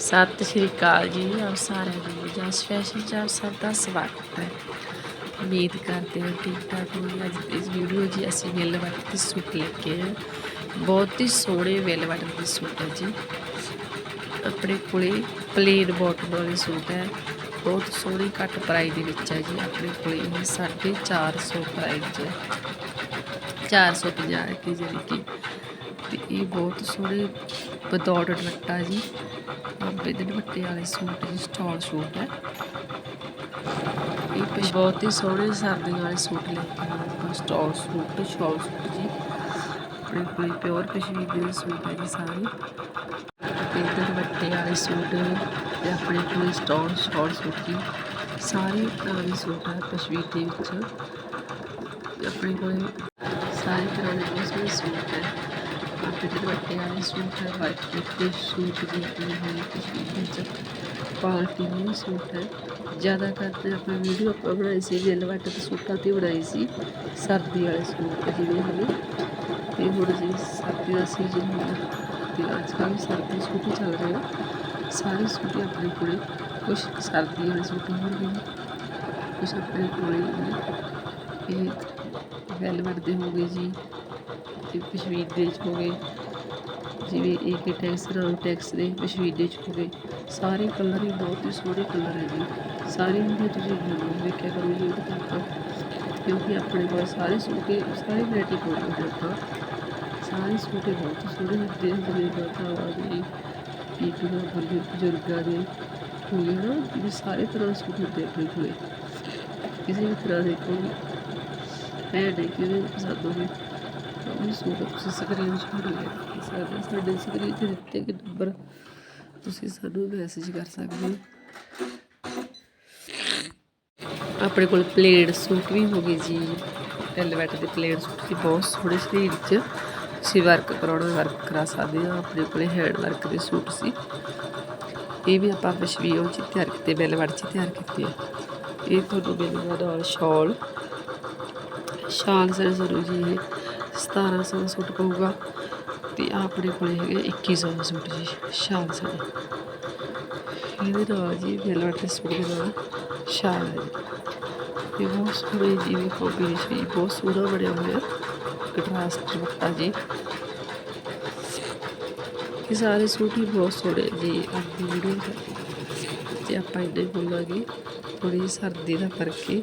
ਸਤਿ ਸ਼੍ਰੀ ਅਕਾਲ ਜੀ ਆਪ ਸਾਰਿਆਂ ਨੂੰ ਜਸ ਫੈਸ਼ਨ ਚ ਆਪ ਸਭ ਦਾ ਸਵਾਗਤ ਹੈ। ਉਮੀਦ ਕਰਦੇ ਹਾਂ ਠੀਕ ਠਾਕ ਹੋਗੇ ਅੱਜ ਇਸ ਵੀਡੀਓ ਜੀ ਅਸੀਂ ਵੇਲ ਵੱਟ ਦੇ ਸੂਟ ਲੈ ਕੇ ਬਹੁਤ ਹੀ ਸੋਹਣੇ ਵੇਲ ਵਟਨ ਦੇ ਸੂਟ ਹੈ ਜੀ। ਆਪਣੇ ਕੋਲੇ ਪਲੇਨ ਬਾਟਮ ਵਾਲੇ ਸੂਟ ਹੈ। ਬਹੁਤ ਸੋਹਣੀ ਘੱਟ ਪ੍ਰਾਈਸ ਦੇ ਵਿੱਚ ਹੈ ਜੀ। ਆਪਣੇ ਕੋਲੇ ਇਹ 450 ਪ੍ਰਾਈਸ ਹੈ। 450 ਰੁਪਏ ਜਿਹੜੀ ਕਿ। ਤੇ ਇਹ ਬਹੁਤ ਸੋਹਣੇ ਬਦੌੜ ਦੁਪੱਟਾ ਜੀ। ਬਾਬੇ ਦੇ ਦੁਪੱਟੇ ਵਾਲੇ ਸੂਟ ਜੀ ਸਟਾਲ ਸੂਟ ਹੈ। ਇਹ ਪਿਛ ਬਹੁਤ ਹੀ ਸੋਹਣੇ ਸਰਦੀਆਂ ਵਾਲੇ ਸੂਟ ਲੈ ਕੇ ਆਏ ਆਪਾਂ ਸਟਾਲ ਸੂਟ ਸ਼ਾਲ ਸੂਟ ਜੀ। ਆਪਣੇ ਕੋਲ ਪਿਓਰ ਕਸ਼ਮੀਰ ਦੇ ਸੂਟ ਹੈ ਜੀ ਸਾਰੇ। ਤੇ ਦੁਪੱਟੇ ਵਾਲੇ ਸੂਟ ਤੇ ਆਪਣੇ ਕੋਲ ਸਟਾਲ ਸ਼ਾਲ ਸੂਟ ਜੀ। ਸਾਰੇ ਤਰ੍ਹਾਂ ਦੇ ਸੂਟ ਹੈ ਕਸ਼ਮੀਰ ਦੇ ਵਿੱਚ। ਆਪਣੇ ਕੋਲ ਸਾਰੇ ਤਰ੍ਹਾਂ ਦੇ ਸੂਟ ਹੈ। ਆਪੇ ਦੇ ਦੁਪੱਟੇ ਵਾਲੇ ਸੂਟ ਹੈ ਵਾਈਟ ਦੇ ਸੂਟ ਜੀ ਆਪਣੇ ਹੋਏ ਕਸ਼ਮੀਰ ਵਿੱਚ ਕੁਆਲਿਟੀ ਦੇ ਸੂਟ ਹੈ ਜ਼ਿਆਦਾਤਰ ਤੇ ਆਪਾਂ ਵੀਡੀਓ ਆਪਾਂ ਬਣਾਈ ਸੀ ਗਿੱਲ ਵੱਟ ਦੇ ਸੂਟਾਂ ਤੇ ਬਣਾਈ ਸੀ ਸਰਦੀ ਵਾਲੇ ਸੂਟ ਜਿਵੇਂ ਹਲੇ ਤੇ ਹੁਣ ਜੀ ਸਰਦੀ ਦਾ ਸੀਜ਼ਨ ਹੈ ਤੇ ਅੱਜ ਕੱਲ੍ਹ ਸਰਦੀ ਸੂਟ ਹੀ ਚੱਲ ਰਹੇ ਆ ਸਾਰੇ ਸੂਟ ਹੀ ਆਪਣੇ ਕੋਲੇ ਕੁਝ ਸਰਦੀ ਵਾਲੇ ਸੂਟ ਹੋਣਗੇ ਕੁਝ ਆਪਣੇ ਕੋਲੇ ਹੋ ਗਏ ਜੀ ਤੇ ਕਸ਼ਮੀਰ ਚ ਹੋ ਗਏ। ਜਿਵੇਂ ਏਕੇ ਟੈਕਸ ਰਾਮ ਟੈਕਸ ਦੇ ਕਸ਼ਮੀਰ ਚ ਹੋ ਗਏ। ਸਾਰੇ ਕਲਰ ਹੀ ਬਹੁਤ ਹੀ ਸੋਹਣੇ ਕਲਰ ਹੈ ਜੀ। ਸਾਰੇ ਹੁੰਦੇ ਤੁਸੀਂ ਜ਼ਰੂਰ ਵੇਖਿਆ ਕਰੋ ਜੀ ਉਹਦੇ ਆਪਾਂ ਕਿਉਂਕਿ ਆਪਣੇ ਕੋਲ ਸਾਰੇ ਸੂਟੇ ਸਾਰੇ ਵੈਰਾਈਟੀ ਕੋਲ ਹੁੰਦੇ ਆਪਾਂ। ਸਾਰੇ ਸੂਟ ਬਹੁਤ ਹੀ ਸੋਹਣੇ ਹੁੰਦੇ ਹਨ ਜਿਵੇਂ ਬਾਤਾਵਾਂ ਦੇ ਪੀਪੀਆਂ ਬੁਰਗੇ ਬਜ਼ੁਰਗਾਂ ਦੇ ਹੋ ਗਏ ਨਾ ਵੀ ਸਾਰੇ ਤਰ੍ਹਾਂ ਦੇ ਸੂਟ ਹੁੰਦੇ ਆਪਣੇ ਕੋਲੇ। ਕਿਸੇ ਵੀ ਤਰ੍ਹਾਂ ਦੇ ਕੋਈ ਹੈ ਨਹੀਂ ਕਿ ਉਹਦੇ ਪਸੰਦ ਹੋਵੇ। ਤਾਂ ਉਹ ਤੁਸੀਂ ਸਕਰੀਨ ਸ਼ਾਟ ਲੈ ਸਕਦੇ ਸਾਡੇ ਸਕਰੀਨ 'ਤੇ ਦਿੱਤੇ ਕਿ ਨੰਬਰ ਤੁਸੀਂ ਸਾਨੂੰ ਮੈਸੇਜ ਕਰ ਸਕਦੇ ਹੋ। ਆਪਣੇ ਕੋਲ ਪਲੇਟ ਸੂਟ ਵੀ ਹੋ ਗਏ ਜੀ। ਐਲਵੈਟ ਦੇ ਪਲੇਟ ਸੂਟ ਵੀ ਬਹੁਤ ਸੋਹਣੇ ਸਰੀਰ 'ਚ। ਤੁਸੀਂ ਵਰਕ ਕਰਾਉਣਾ ਵਰਕ ਕਰਾ ਸਕਦੇ ਹੋ। ਆਪਣੇ ਕੋਲੇ ਹੈਂਡ ਵਰਕ ਦੇ ਸੂਟ ਸੀ। ਇਹ ਵੀ ਆਪਾਂ ਪਸ਼ਵੀਓ 'ਚ ਤਿਆਰ ਕੀਤੇ ਬੈਲਵਟ 'ਚ ਤਿਆਰ ਕੀਤੇ ਆ। ਇਹ ਤੁਹਾਨੂੰ ਮਿਲੂਗਾ ਨਾਲ ਸ਼ਾਲ ਸ਼ਾਲ ਸਰ ਜ਼ਰੂਰ ਜੀ 1700 ਦਾ ਸੂਟ ਪਊਗਾ ਤੇ ਆਪਣੇ ਕੋਲੇ ਹੈਗੇ 2100 ਦਾ ਸੂਟ ਜੀ, ਸ਼ਾਲ ਸਰ ਇਹਦੇ ਨਾਲ ਜੀ ਵੈਲਵਟ ਦੇ ਸੂਟ ਦੇ ਨਾਲ ਸ਼ਾਲ ਹੈ ਜੀ। ਇਹ ਬਹੁਤ ਸੋਹਣੇ ਜੀ ਵੀ ਬਹੁਤ ਸੋਹਣਾ ਬਣਿਆ ਹੋਇਆ ਕੰਟਰਾਸਟ ਦੁਪੱਟਾ ਜੀ। ਇਹ ਸਾਰੇ ਸੂਟ ਹੀ ਬਹੁਤ ਸੋਹਣੇ ਜੀ ਅੱਜ ਦੀ ਵੀਡੀਓ ਤੇ ਆਪਾਂ ਇੱਦਾਂ ਹੀ ਬੋਲਾਂਗੇ ਥੋੜੀ ਸਰਦੀ ਦਾ ਕਰਕੇ